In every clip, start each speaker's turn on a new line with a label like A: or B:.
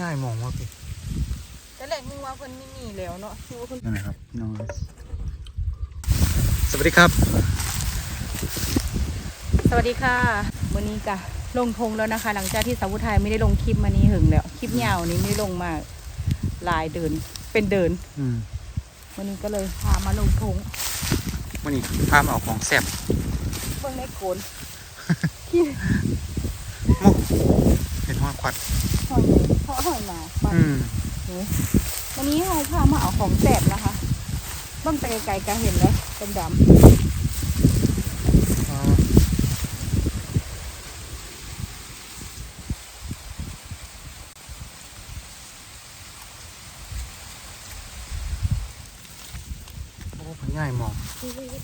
A: ง่ายมองว่าพี่
B: แต่แรกนึกว่าเพิ่นไม่มีแล้วเนาะนึกว่าเพิ่น
A: ยังไงครับพี่น้องสวัสดีครับ
B: สวัสดีค่ะวันนี้กะลงทงแล้วนะคะ หลังจากที่สาวผู้ไทยไม่ได้ลงคลิปมานี้หึงแล้วคลิปยาวนี้ไม่ได้ลงมาหลายเดินเป็นเดิน
A: อืม
B: วันนี้ก็เลยพามาลงทง
A: วันนี้พามาเอาของแซ่บ
B: เบิ่งในโขน
A: มุกเห็นห้อยควัด
B: หอยเลย เพราะหอยหมาปัน
A: อืม
B: นี่วันนี้เราพามาเอาของแสบนะคะเบ้างแต่ไกลๆก็เห็นเลยเป็นด
A: อ๋อโอ้มันง่ายมองำ โอ้ย
B: นี่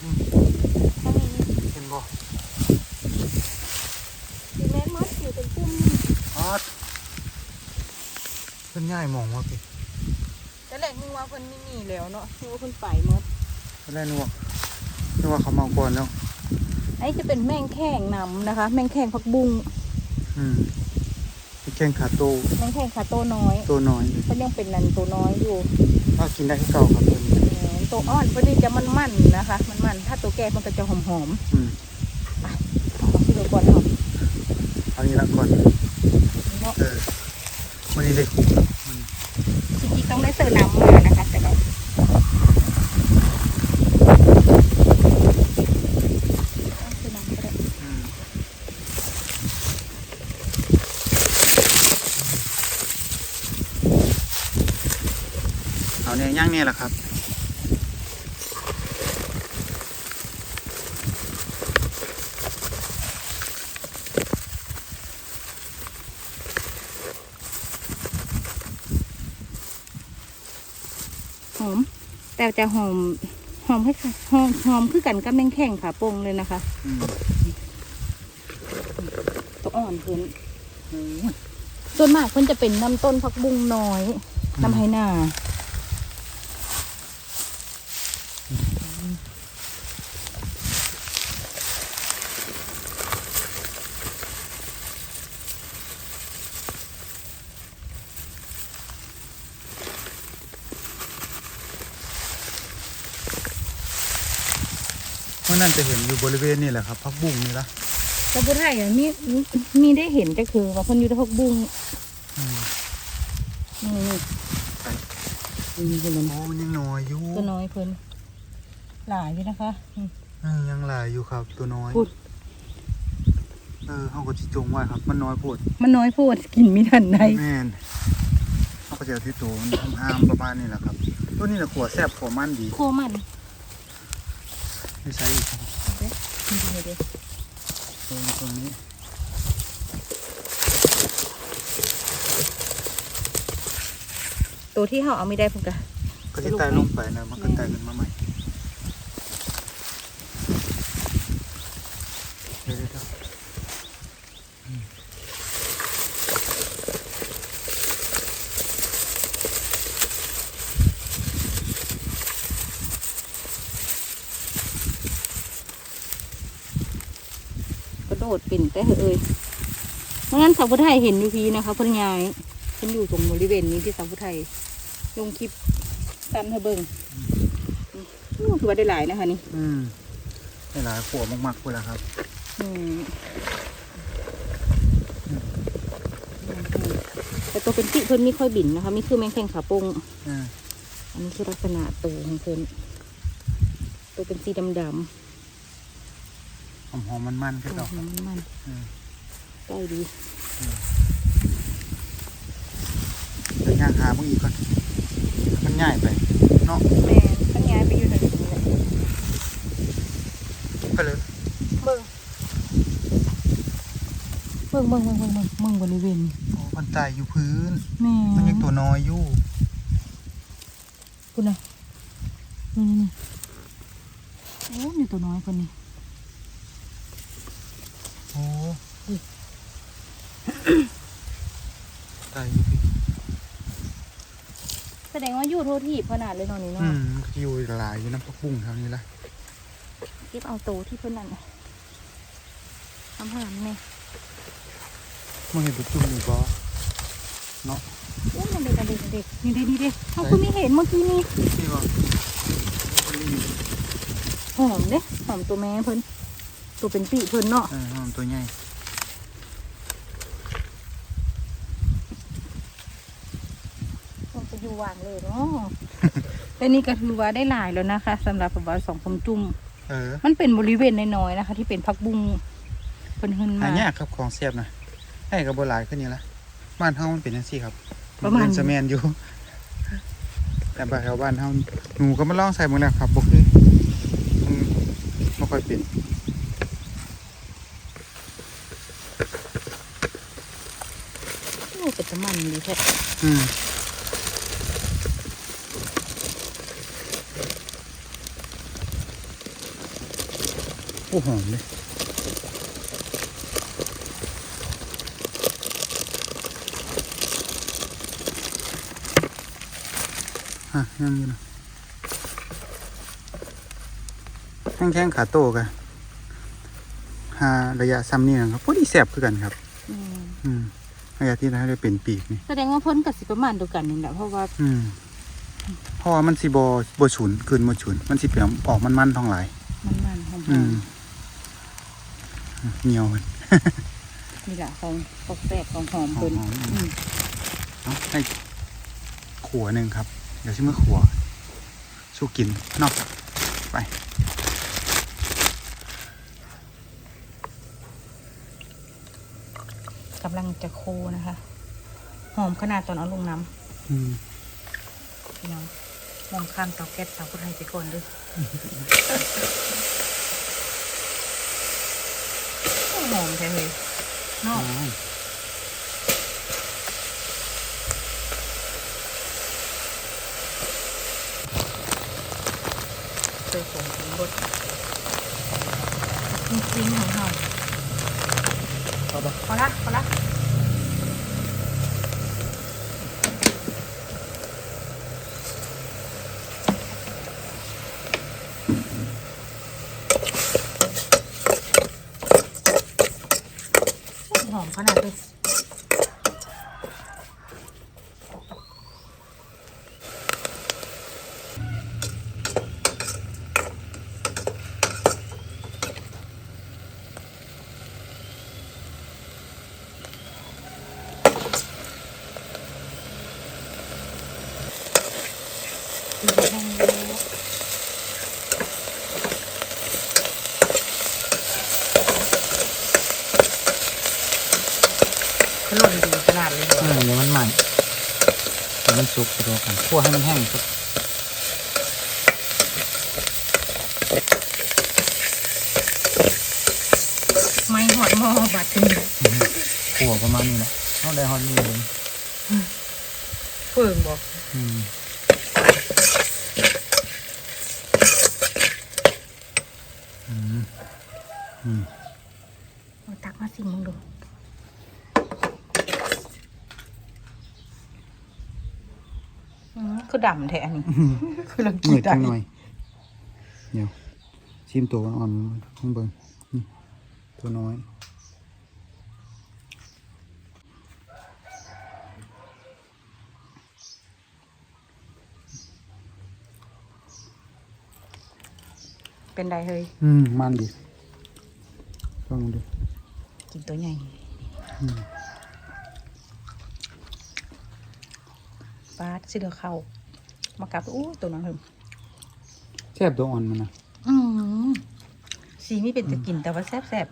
A: อืม
B: ข้างนี้นี่
A: เห็นบ่
B: สีแมนมัดอยู่เป็นปุ่มนี่
A: ออด เป็นง่ายมองว่าพี่
B: แต่แรกนึกว่าเพิ่นไม่มีแล้วเนาะนึกว่าเพิ่นไปหมด
A: ตอนแรกนึกว่านึกว่าเขาเมาก่อนแล้ว
B: ไอ้จะเป็นแมงแข้งนำนะคะ แมงแข้งผักบุ้ง
A: อืมไปแข่งขาโต
B: แมงแข้งขาโตน้อย
A: ตัวน้อย
B: เพิ่นยังเป็นนันตัวน้อยอยู่
A: ถ้ากินได้ที่เก่าครับตัวนี้
B: เออตัวอ่อนเพิ่นนี่จะมันๆนะคะมันๆถ้าตัวแก่มันก็จะหอม
A: อืม
B: ๆเอาที่เราก่อนเนาะ
A: เอานี้ละก่อน
B: เนาะ
A: เออ วันนี้ได้คุก
B: จริงๆต้องได้เสิร์ฟน้ำมานะคะแต่ก็เอาเสิร์ฟน้ำก็ได้
A: อืมเอาเนี่ยย่างเนี่ยแหละครับ
B: หอม แต่จะหอมหอมให้ค่ะหอมหอมคือกันกับแมงแข้งขาโปงเลยนะคะ
A: อืม
B: ตัวอ่อนเพิ่น
A: โอ้ย
B: ส่วนมากเพิ่นจะเป็นน้ำต้นพักบุ้งน้อยน้ำไหนา
A: เมื่อนั้นจะเห็นอยู่บริเวณนี่แหละครับพักบุ้งนี่ละ
B: แต่ผู้ไทยอะมีมีได้เห็นก็คือว่าเพิ่นอยู่ที่พักบุ้ง
A: อืม
B: นี่นี่
A: ใช่
B: นี่เพิ่น
A: โอ้มันยังน้อยอยู่
B: ตัวน้อยเพิ่นหลายอยู่นะคะอืม
A: เออยังหลายอยู่ครับ ตัวน้อย
B: พูด
A: เออเขาก็จิจงไว้ครับ มันน้อยโพด
B: มันน้อยโพดกินไม่ทันใด
A: แม่นเขาก็จะเอาที่ตัวมันทำห้ามประมาณนี้แหละครับ ตัวนี้แหละขัวแซ่บขัวมันดี
B: โคมัน
A: ไม่ใช่อีก
B: นี่ดูดิ
A: ตรงตรงนี้
B: ตัวที่เขาเอาไม่ได้พุ่งกะ
A: ก็ที่ตายลงไปนะมันก็ไต่ขึ้นมาใหม่เดี๋ยวเดี๋ยวเดี๋ยวอืม
B: กระโดดเป็นแต่เอ้ยเพราะงั้นสาวผู้ไทยเห็นอยู่พีนะคะเพิ่นย้ายเพิ่นอยู่ตรงบริเวณนี้ที่สาวผู้ไทยลงคลิปสั้นให้เบิ่งอืมคือว่าได้หลายนะคะ นี่
A: อืมได้หลายขัวมากๆเลยละครับ
B: อืมแต่ตัวเป็นติเพิ่นไม่ค่อยบินนะคะ มีคือแมงแคงขาโปง
A: อ่า
B: อันนี้คือลักษณะตัวของเพิ่นตัวเป็นสีดำ
A: ห อมหอมมันมันๆ
B: ๆ
A: คือเก่า
B: มันมัน
A: อืม
B: ๆใกล้ดี
A: เดี๋ยวย่างหาเมื่ออีกก่อนมันง่ายไปเนาะ
B: แม่นขันย้ายไปอยู่ทางนี้แหละ
A: ไปเลย
B: เบิ่งเบิ่งเบิ่งเบิ่งเบิ่งเบิ่งเบิ่งบริเวณ
A: โอ้มันตายอยู่พื้น
B: แม่
A: มันยังตัวน้อยอยู่
B: คุณน่ะนี่นี่นี่โอ้มีตัวน้อยคนนี้
A: โอ้ตายอยู่พี่
B: แสดงว่าอยู่โทษทีขนาดเลยตอนนี้
A: อื
B: เนาะ
A: มมันก็อยู่หลายอยู่น้ำพักบุ้งแถวนี้ละ
B: โอเคก็บเอาโตที่เพิ่นนั่นน่ะทำหามเนี่ย
A: มันเห็นเป็นจุ่มอยู่บ่เนาะ
B: โอ้ยมันเด็กอะเด็กอะเด็กนี่เด็กนี่เด็กเขาคือไม่เห็นเมื่อกี้นี่
A: นี่บ่
B: หอมเด้หอมตัวแม่เพิ่น ตัวเป็นปีเพิ่นเนาะ
A: เออหอมตัวใหญ่
B: มันจะอยู่วางเลยเนาะ แต่นี่ก็ถือว่าได้หลายแล้วนะคะสำหรับแบบว่าสองคมจุ่ม
A: เออ
B: มันเป็นบริเวณน้อยๆนะคะ ที่เป็นพักบุ้งเพิ่นขึ้น
A: หา
B: มา
A: ยากครับของเสียบนะให้กับโบหลายขึ้นนี่ละบ้านเฮามันเป็นจังซี่ครับ
B: ประมาณ
A: เนสแมนอยู่ แต่บ้านแถวบ้านเฮาหนูก็มาลองใส่หมดแล้วครับบ่คือมันบ่ค่อยเป็น
B: โอ้เป็นตะมันดีแท้
A: อืมโอ้หอมเลยฮะยังอยู่นะแข้งๆขาโตกันหาระยะซ้ำนี่นะครับพอดีแสบคือกันครับ
B: อืม
A: อืมระยะที่เราได้เป็นปีกนี่
B: แสดงว่าเพิ่นกับสิประมาณเดียวกันนี่แหละเพราะว่า
A: อืมเพราะว่ามันสิบอบฉุนคืนบฉุน มันสิเปลี่ยนออกมันมันๆทองหลาย
B: มันมันๆหอม
A: อืมเหนียวเพิ่น
B: ๆนี่แหละของตกแตกของหอม
A: หอ
B: เพิ่
A: ม
B: น
A: หอม
B: อืม
A: เอาให้ขัวหนึ่งครับ เดี๋ยวชิมือขัวสู้กินเนอกไป
B: กำลังจะโคนะคะ หอมขนาดตอนเอาลงน้
A: อืมำ
B: พี่น้องมองข้ามเตาแก๊สเตาพุทไทยไปก่อนเด้วยหอมแท้เลยเนาะ
A: อ๋อ
B: เคยผมถึงบดจริงๆของเรา
A: เอาปะ
B: พอละพอละหอมขนาดเลย สีแดงแล้ว ขนมดีขนาดเลย
A: เออเดี๋ยวมันใหม่เดี๋ยวมันสุกไปดูกันคั่วให้มันแห้งสัก
B: ไม่หอดหม้อบาดถึง
A: คั่วประมาณนี้แหละเอาได้ฮอตนี่เลย
B: เพิ่งบอก
A: อืมอืมอืม
B: มาตักมาสิมึงดูอืมคือดำแท้อันนี้ คือเรา
A: ห
B: กิ
A: น่
B: น
A: อย
B: ได้
A: จังหน่อยเดี๋ยวชิมตัวอ่อนๆข้างบนนี่ตัวน้อย
B: เป็นไรเฮ้ย
A: อืม มันดีลองดู
B: กินตัวใหญ่
A: อืม
B: ปาดสิเดือเข้ามากับอู้ตัวนั้นเพิ่ม
A: แซ่บตัวอ่อนมันนะ
B: อืมสีนี่เป็นตะกินแต่ว่าแซ่บแซ่บ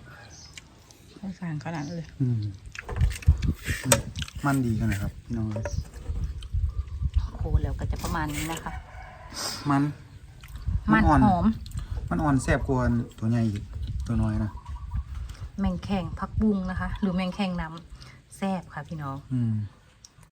B: ๆไม่ฟังขนาดนั้นเลย
A: อืมอืมมันดีกันนะครับพี่น้องเลย
B: โคแล้วก็จะประมาณนี้นะคะ
A: มัน
B: มัน
A: อ่อน
B: หอม
A: มันอ่อนแซ่บกว่าตัวใหญ่อีกตัวน้อยนะ
B: แมงแข่งพักบุ้งนะคะ หรือแมงแข่งน้ำแซ่บค่ะพี่น้อง
A: อืม